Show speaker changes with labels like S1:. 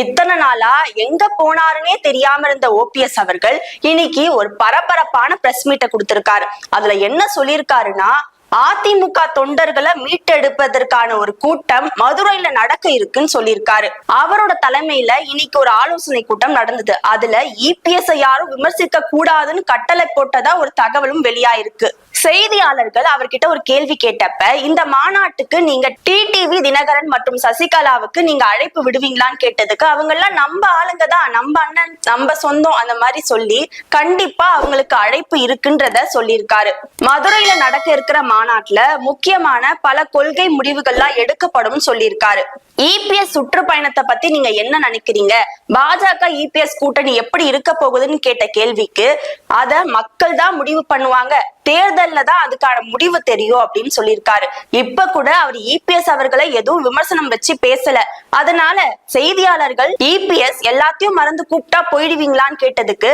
S1: இத்தனை நாளா எங்க போனாருன்னே தெரியாம இருந்த ஓபிஎஸ் அவர்கள் இன்னைக்கு ஒரு பரபரப்பான பிரஸ் மீட்டை கொடுத்திருக்காரு. அதுல என்ன சொல்லியிருக்காருன்னா அதிமுக தொண்டர்களை மீட்டெடுப்பதற்கான ஒரு கூட்டம் மதுரையில நடக்க இருக்குன்னு சொல்லியிருக்காரு. அவரோட தலைமையில இன்னைக்கு ஒரு ஆலோசனை கூட்டம் நடந்தது. அதுல இபிஎஸ் யாரும் விமர்சிக்க கூடாதுன்னு கட்டளை போட்டதா ஒரு தகவலும் வெளியாயிருக்கு. செய்தியாளர்கள் அவர்கிட்ட ஒரு கேள்வி கேட்டப்ப இந்த மாநாட்டுக்கு நீங்க டிடிவி தினகரன் மற்றும் சசிகலாவுக்கு நீங்க அழைப்பு விடுவீங்களான்னு கேட்டதுக்கு அவங்க எல்லாம் நம்ம ஆளுங்க தான் நம்ம அண்ணன் நம்ம சொந்தம் அந்த மாதிரி சொல்லி கண்டிப்பா அவங்களுக்கு அழைப்பு இருக்குன்றத சொல்லியிருக்காரு. மதுரையில நடக்க இருக்கிற மாநாட்டுல முக்கியமான பல கொள்கை முடிவுகள்லாம் எடுக்கப்படும் சொல்லியிருக்காரு. இபிஎஸ் சுற்றுப்பயணத்தை பத்தி நீங்க என்ன நினைக்கிறீங்க? பாஜக இபிஎஸ் கூட்டணி எப்படி இருக்க போகுதுன்னு கேட்ட கேள்விக்கு அத மக்கள் தான் முடிவு பண்ணுவாங்க. தேர்தல்ல தான் அதுக்கான முடிவு தெரியும் அப்படின்னு சொல்லியிருக்காரு. இப்ப கூட அவர் இபிஎஸ் அவர்களை எதுவும் விமர்சனம் வச்சு பேசல. அதனால செய்தியாளர்கள் இபிஎஸ் எல்லாத்தையும் மறந்து கூப்பிட்டா போயிடுவீங்களான்னு கேட்டதுக்கு